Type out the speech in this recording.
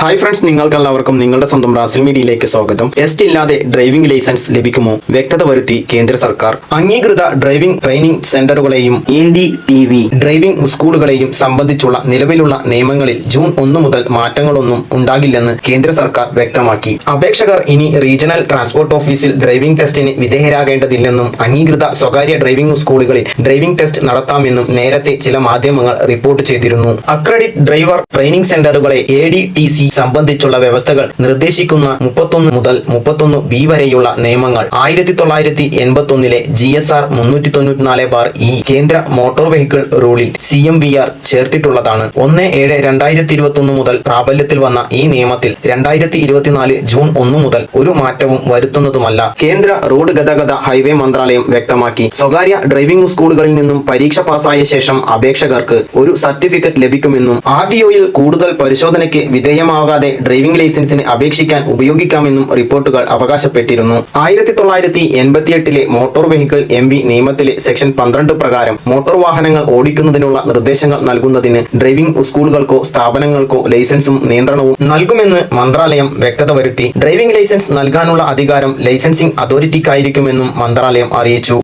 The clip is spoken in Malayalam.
ഹായ് ഫ്രണ്ട്സ് നിങ്ങൾക്കെല്ലാവർക്കും നിങ്ങളുടെ സ്വന്തം റാസിൽ മീഡിയയിലേക്ക് സ്വാഗതം. ടെസ്റ്റ് ഇല്ലാതെ ഡ്രൈവിംഗ് ലൈസൻസ് ലഭിക്കുമോ? വ്യക്തത വരുത്തി കേന്ദ്ര സർക്കാർ. അംഗീകൃത driving training സെന്ററുകളെയും A D T V driving സ്കൂളുകളെയും സംബന്ധിച്ചുള്ള നിലവിലുള്ള നിയമങ്ങളിൽ ജൂൺ ഒന്ന് മുതൽ മാറ്റങ്ങളൊന്നും ഉണ്ടാകില്ലെന്ന് കേന്ദ്ര സർക്കാർ വ്യക്തമാക്കി. അപേക്ഷകർ ഇനി റീജിയണൽ ട്രാൻസ്പോർട്ട് ഓഫീസിൽ ഡ്രൈവിംഗ് ടെസ്റ്റിന് വിധേയരാകേണ്ടതില്ലെന്നും അംഗീകൃത സ്വകാര്യ ഡ്രൈവിംഗ് സ്കൂളുകളിൽ ഡ്രൈവിംഗ് ടെസ്റ്റ് നടത്താമെന്നും നേരത്തെ ചില മാധ്യമങ്ങൾ റിപ്പോർട്ട് ചെയ്തിരുന്നു. അക്രഡിറ്റ് ഡ്രൈവർ ട്രെയിനിംഗ് സെന്ററുകളെ എ ഡി ടി സി സംബന്ധിച്ചുള്ള വ്യവസ്ഥകൾ നിർദ്ദേശിക്കുന്ന മുപ്പത്തൊന്ന് മുതൽ മുപ്പത്തൊന്ന് ബി വരെയുള്ള നിയമങ്ങൾ. ആയിരത്തി തൊള്ളായിരത്തി എൺപത്തി ഒന്നിലെ ജി എസ് ആർ മുന്നൂറ്റി തൊണ്ണൂറ്റിനാല് ബാർ ഇ കേന്ദ്ര മോട്ടോർ വെഹിക്കിൾ റൂളിൽ സി എം വി ആർ ചേർത്തിട്ടുള്ളതാണ്. ഒന്ന് ഏഴ് രണ്ടായിരത്തി ഇരുപത്തി ഒന്ന് മുതൽ പ്രാബല്യത്തിൽ വന്ന ഈ നിയമത്തിൽ രണ്ടായിരത്തി ഇരുപത്തിനാല് ജൂൺ ഒന്ന് മുതൽ ഒരു മാറ്റവും വരുത്തുന്നതുമല്ല. കേന്ദ്ര റോഡ് ഗതാഗത ഹൈവേ മന്ത്രാലയം വ്യക്തമാക്കി. സ്വകാര്യ ഡ്രൈവിംഗ് സ്കൂളുകളിൽ നിന്നും പരീക്ഷ പാസായ ശേഷം അപേക്ഷകർക്ക് ഒരു സർട്ടിഫിക്കറ്റ് ലഭിക്കുമെന്നും ആർ ഡി ഒയിൽ കൂടുതൽ പരിശോധനയ്ക്ക് വിധേയമാകാതെ ഡ്രൈവിംഗ് ലൈസൻസിന് അപേക്ഷിക്കാൻ ഉപയോഗിക്കാമെന്നും റിപ്പോർട്ടുകൾ അവകാശപ്പെട്ടിരുന്നു. ആയിരത്തി തൊള്ളായിരത്തി എൺപത്തിയെട്ടിലെ മോട്ടോർ വെഹിക്കിൾ എം വി നിയമത്തിലെ സെക്ഷൻ പന്ത്രണ്ട് പ്രകാരം മോട്ടോർ വാഹനങ്ങൾ ഓടിക്കുന്നതിനുള്ള നിർദ്ദേശങ്ങൾ നൽകുന്നതിന് ഡ്രൈവിംഗ് സ്കൂളുകൾക്കോ സ്ഥാപനങ്ങൾക്കോ ലൈസൻസും നിയന്ത്രണവും നൽകുമെന്ന് മന്ത്രാലയം വ്യക്തത വരുത്തി. ഡ്രൈവിംഗ് ലൈസൻസ് നൽകാനുള്ള അധികാരം ലൈസൻസിംഗ് അതോറിറ്റിക്കായിരിക്കുമെന്നും മന്ത്രാലയം അറിയിച്ചു.